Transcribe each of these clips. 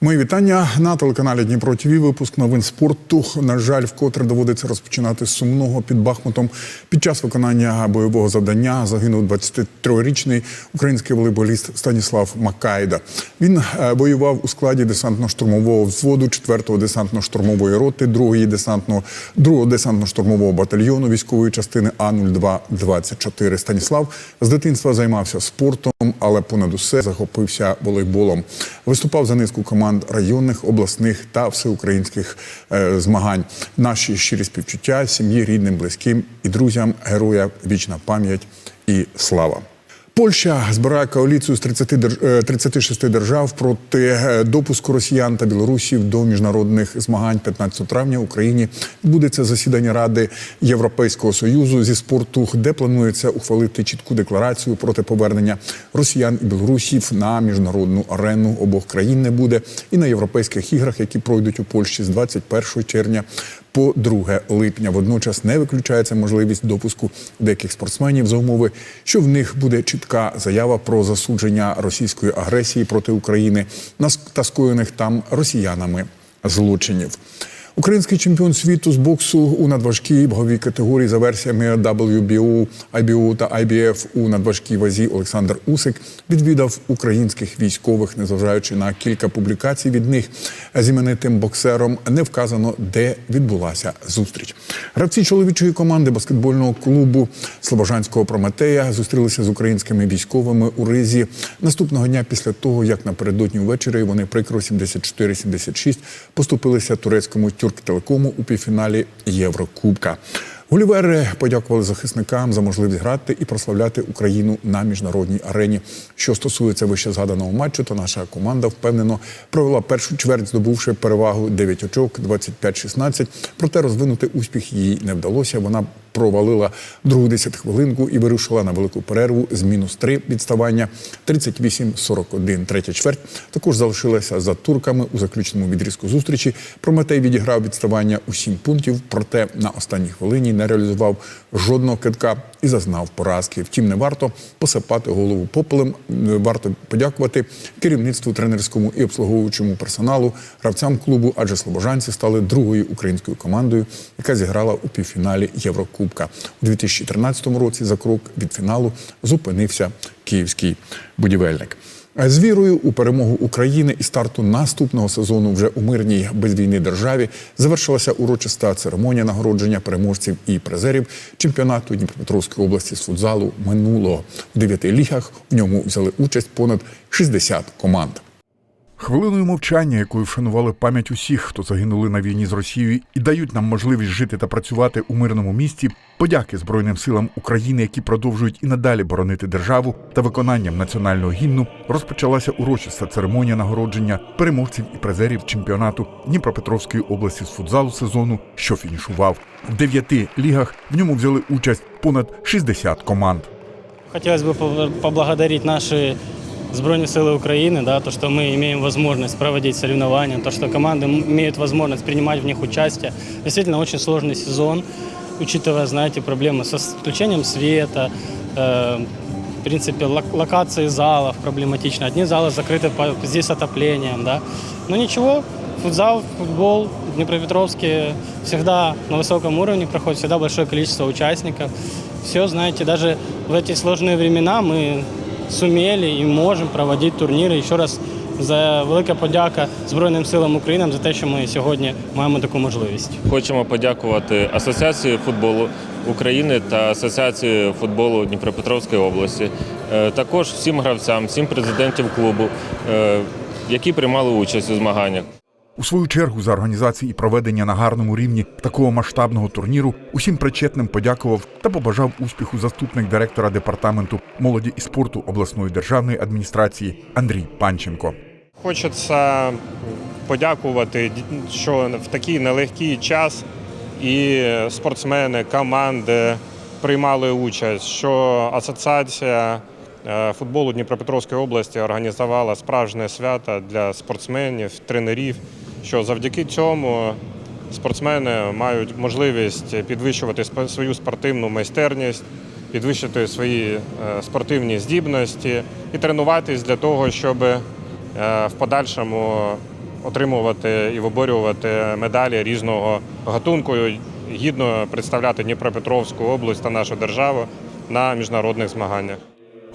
Мої вітання на телеканалі Дніпро ТВ. Випуск новин спорту. На жаль, вкотре доводиться розпочинати з сумного під Бахмутом. Під час виконання бойового завдання загинув 23-річний український волейболіст Станіслав Макайда. Він е, воював у складі десантно-штурмового взводу 4-го десантно-штурмової роти, 2-ї десантно 2-го десантно-штурмового батальйону військової частини А 0224 Станіслав з дитинства займався спортом, але понад усе захопився волейболом. Виступав за низку команд районних, обласних та всеукраїнських е, змагань. Наші щирі співчуття сім'ї, рідним, близьким і друзям героя вічна пам'ять і слава. Польща збирає коаліцію з 30 держ- е, 36 держав проти е, допуску росіян та білорусів до міжнародних змагань. 15 травня в Україні відбудеться засідання Ради Європейського союзу зі спорту, де планується ухвалити чітку декларацію проти повернення росіян і білорусів на міжнародну арену обох країн. Не буде. І на європейських іграх, які пройдуть у Польщі з 21 червня по 2 липня. Водночас не виключається можливість допуску деяких спортсменів за умови, що в них буде чітка заява про засудження російської агресії проти України та скоєних там росіянами злочинів. Український чемпіон світу з боксу у надважкій ваговій категорії за версіями WBO, IBO та IBF у надважкій вазі Олександр Усик відвідав українських військових, незважаючи на кілька публікацій від них з іменитим боксером, не вказано, де відбулася зустріч. Гравці чоловічої команди баскетбольного клубу Слобожанського Прометея зустрілися з українськими військовими у Ризі наступного дня після того, як напередодні ввечері вони прикро 74-76 поступилися турецькому тюрктелекому у півфіналі Єврокубка. Гулівери подякували захисникам за можливість грати і прославляти Україну на міжнародній арені. Що стосується вище згаданого матчу, то наша команда впевнено провела першу чверть, здобувши перевагу 9 очок, 25-16. Проте розвинути успіх їй не вдалося. Вона провалила другу десятихвилинку і вирушила на велику перерву з мінус 3 відставання 38-41. Третя чверть також залишилася за турками у заключному відрізку зустрічі. Прометей відіграв відставання у 7 пунктів, проте на останній хвилині не реалізував жодного китка і зазнав поразки. Втім, не варто посипати голову попелем. Варто подякувати керівництву тренерському і обслуговуючому персоналу, гравцям клубу, адже слобожанці стали другою українською командою, яка зіграла у півфіналі Єврокубка у 2013 році. За крок від фіналу зупинився київський будівельник. З вірою у перемогу України і старту наступного сезону вже у мирній без війни державі завершилася урочиста церемонія нагородження переможців і призерів чемпіонату Дніпропетровської області з футзалу минулого у дев'яти лігах. В ньому взяли участь понад 60 команд. Хвилиною мовчання, якою вшанували пам'ять усіх, хто загинули на війні з Росією, і дають нам можливість жити та працювати у мирному місті. Подяки Збройним силам України, які продовжують і надалі боронити державу та виконанням національного гімну, розпочалася урочиста церемонія нагородження переможців і призерів чемпіонату Дніпропетровської області з футзалу сезону, що фінішував в дев'яти лігах. В ньому взяли участь понад 60 команд. Хотелось бы пов- поблагодарить наши Сбройные силы Украины, да, то, что мы имеем возможность проводить соревнования, то, что команды имеют возможность принимать в них участие. Действительно, очень сложный сезон, учитывая, знаете, проблемы со включением света, э, в принципе, лок- локации залов проблематично. Одни залы закрыты по- здесь отоплением, да. Но ничего, футзал, футбол в Днепропетровске всегда на высоком уровне проходит, всегда большое количество участников. Все, знаете, даже в эти сложные времена мы сумели і можемо проводити турніри. І ще раз за велика подяка Збройним силам України за те, що ми сьогодні маємо таку можливість. Хочемо подякувати Асоціації футболу України та Асоціації футболу Дніпропетровської області, Е, також всім гравцям, всім президентів клубу, е, які приймали участь у змаганнях. У свою чергу за організацію і проведення на гарному рівні такого масштабного турніру усім причетним подякував та побажав успіху заступник директора департаменту молоді і спорту обласної державної адміністрації Андрій Панченко. Хочеться подякувати, що в такий нелегкий час і спортсмени, команди приймали участь, що асоціація е, футболу Дніпропетровської області організувала справжнє свято для спортсменів, тренерів. Що завдяки цьому спортсмени мають можливість підвищувати свою спортивну майстерність, підвищити свої е, спортивні здібності і тренуватись для того, щоб е, в подальшому отримувати і виборювати медалі різного гатунку, гідно представляти Дніпропетровську область та нашу державу на міжнародних змаганнях.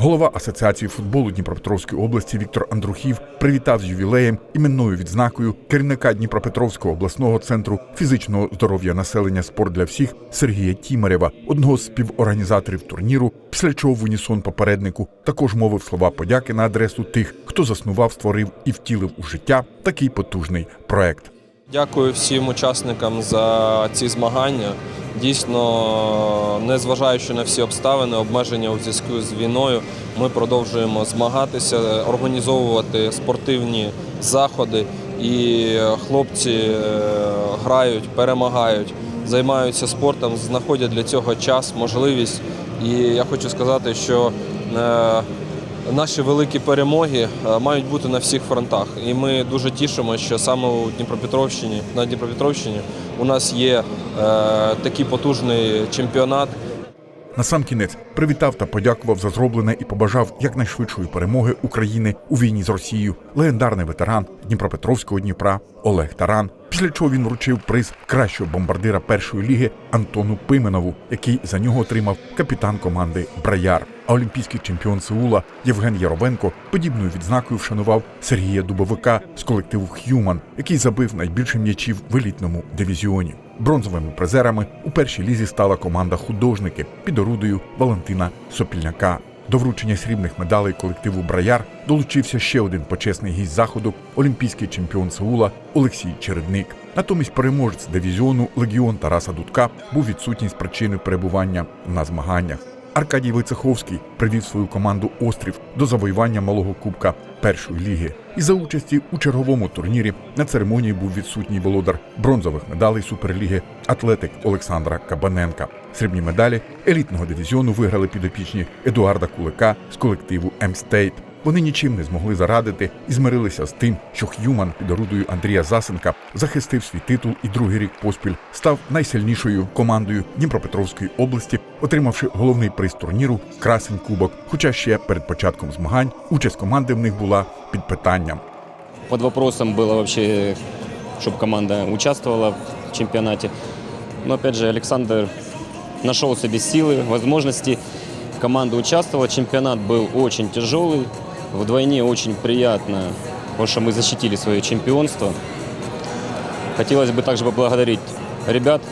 Голова Асоціації футболу Дніпропетровської області Віктор Андрухів привітав з ювілеєм іменною відзнакою керівника Дніпропетровського обласного центру фізичного здоров'я населення спорт для всіх Сергія Тімарєва, одного з співорганізаторів турніру, після чого в унісон попереднику також мовив слова подяки на адресу тих, хто заснував, створив і втілив у життя такий потужний проект. Дякую всім учасникам за ці змагання. Дійсно, незважаючи на всі обставини, обмеження у зв'язку з війною, ми продовжуємо змагатися, організовувати спортивні заходи. І хлопці е, грають, перемагають, займаються спортом, знаходять для цього час, можливість. І я хочу сказати, що е, Наші великі перемоги е, мають бути на всіх фронтах, і ми дуже тішимося, що саме у Дніпропетровщині на Дніпропетровщині у нас є е, такий потужний чемпіонат. Насамкінець привітав та подякував за зроблене і побажав якнайшвидшої перемоги України у війні з Росією легендарний ветеран Дніпропетровського Дніпра Олег Таран. Після чого він вручив приз кращого бомбардира першої ліги Антону Пименову, який за нього отримав капітан команди Браяр. Олімпійський чемпіон Сеула Євген Яровенко подібною відзнакою вшанував Сергія Дубовика з колективу Х'юман, який забив найбільше м'ячів в елітному дивізіоні. Бронзовими призерами у першій лізі стала команда художники під орудою Валентина Сопільняка. До вручення срібних медалей колективу Браяр долучився ще один почесний гість заходу олімпійський чемпіон Сеула Олексій Чередник. Натомість переможець дивізіону Легіон Тараса Дудка був відсутній з причини перебування на змаганнях. Аркадій Войцеховський привів свою команду Острів до завоювання малого кубка першої ліги. І за участі у черговому турнірі на церемонії був відсутній володар бронзових медалей Суперліги атлетик Олександра Кабаненка. Срібні медалі елітного дивізіону виграли підопічні Едуарда Кулика з колективу М-Стейт. Вони нічим не змогли зарадити і змирилися з тим, що Х'юман під орудою Андрія Засенка захистив свій титул і другий рік поспіль став найсильнішою командою Дніпропетровської області, отримавши головний приз турніру Красень Кубок. Хоча ще перед початком змагань участь команди в них була під питанням. Под вопросом было вообще, чтобы команда участвовала в чемпионате. Но опять же, Александр нашел себе силы, возможности. Команда участвовала. Чемпионат был очень тяжелый. Вдвойне очень приятно, потому что мы защитили свое чемпионство. Хотелось бы также поблагодарить ребят,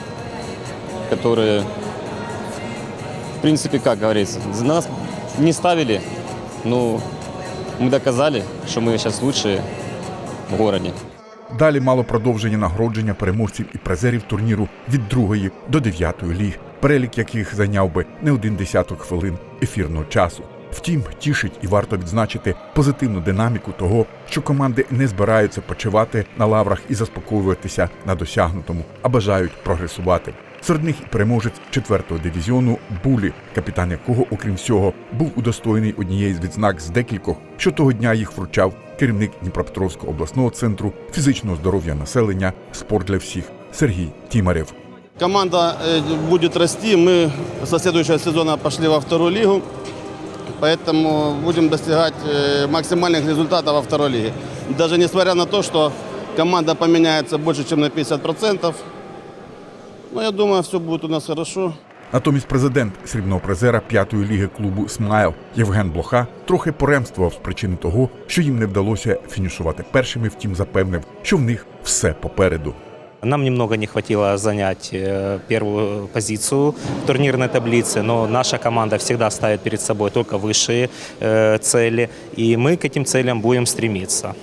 которые, в принципе, как говорится, за нас не ставили, но мы доказали, что мы сейчас лучшие в городе. Далі мало продовження нагородження переможців і призерів турніру від другої до дев'ятої ліг, перелік яких зайняв би не один десяток хвилин ефірного часу. Втім, тішить і варто відзначити позитивну динаміку того, що команди не збираються почивати на лаврах і заспокоюватися на досягнутому, а бажають прогресувати. Серед них і переможець четвертого дивізіону Булі, капітан якого, окрім всього, був удостоєний однієї з відзнак з декількох, що того дня їх вручав керівник Дніпропетровського обласного центру фізичного здоров'я населення Спорт для всіх Сергій Тімарєв. Команда э, будет расти. Мы со следующего сезона пошли во вторую лигу. Поэтому будем достигать э, максимальных результатов во второй лиге. Даже несмотря на то, что команда поменяется больше, чем на 50%. Но я думаю, все будет у нас хорошо. Натомість президент срібного призера п'ятої ліги клубу Смайл Євген Блоха трохи поремствував з причини того, що їм не вдалося фінішувати першими, втім запевнив, що в них все попереду. Нам немного не хватило занять э, первую позицию в турнирной таблице, но наша команда всегда ставит перед собой только высшие э, цели, и мы к этим целям будем стремиться.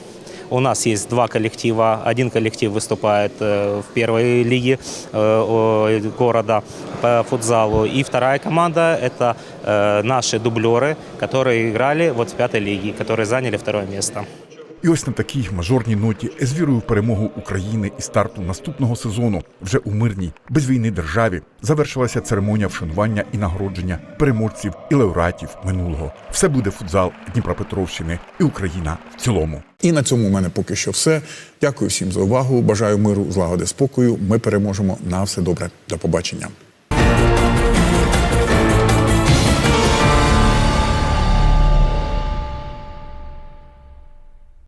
У нас есть два коллектива. Один коллектив выступает э, в первой лиге города по футзалу, и вторая команда – это наши дублеры, которые играли вот в пятой лиге, которые заняли второе место. І ось на такій мажорній ноті з вірою в перемогу України і старту наступного сезону вже у мирній без війни державі завершилася церемонія вшанування і нагородження переможців і лауреатів минулого. Все буде футзал Дніпропетровщини і Україна в цілому. І на цьому у мене поки що все. Дякую всім за увагу. Бажаю миру, злагоди, спокою. Ми переможемо на все добре. До побачення.